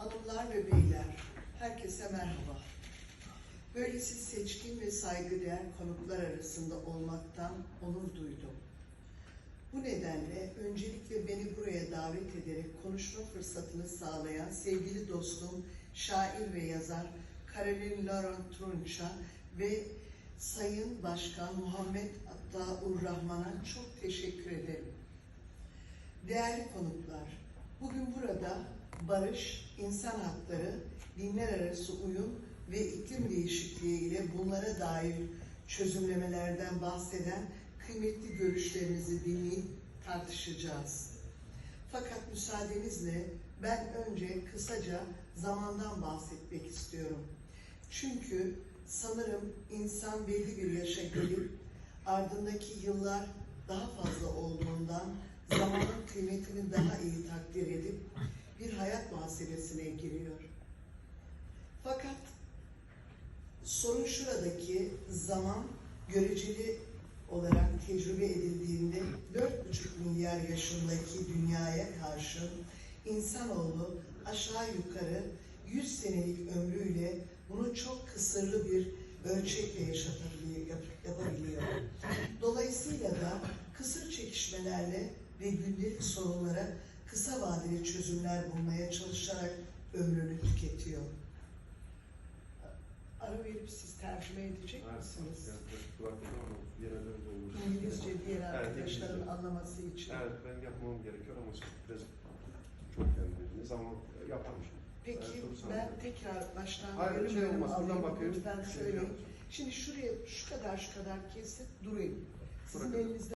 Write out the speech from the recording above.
Hanımlar ve beyler, herkese merhaba. Böylesi seçkin ve saygıdeğer konuklar arasında olmaktan onur duydum. Bu nedenle öncelikle beni buraya davet ederek konuşma fırsatını sağlayan sevgili dostum, şair ve yazar Karolin Laurent Trunç'a ve Sayın Başkan Muhammed Attaur Rahman'a çok teşekkür ederim. Değerli konuklar, bugün burada barış, insan hakları, dinler arası uyum ve iklim değişikliği ile bunlara dair çözümlemelerden bahseden kıymetli görüşlerinizi dinleyip tartışacağız. Fakat müsaadenizle ben önce kısaca zamandan bahsetmek istiyorum. Çünkü sanırım insan belli bir yaşa gelip ardındaki yıllar daha fazla olduğundan zamanın kıymetini daha iyi takdir edip hayat muhasebesine giriyor. Fakat sorun şuradaki zaman göreceli olarak tecrübe edildiğinde 4,5 milyar yaşındaki dünyaya karşı insanoğlu aşağı yukarı 100 senelik ömrüyle bunu çok kısırlı bir ölçekle yapabiliyor. Dolayısıyla da kısır çekişmelerle ve gündelik sorunlara kısa vadeli çözümler bulmaya çalışarak ömrünü tüketiyor. Ara verip siz tercüme edecek misiniz? İngilizce diğer Evet, arkadaşların İngilizce. anlaması için. Evet, ben yapmam gerekiyor ama biraz çok kendiniz ama yaparım şimdi. Peki Evet, ben tekrar baştan Hayır, bir şey olmaz. Buradan bakayım. Lütfen Şey söyleyin. Şimdi şuraya şu kadar şu kadar kesip durayım. Sizin Bırakın. elinizde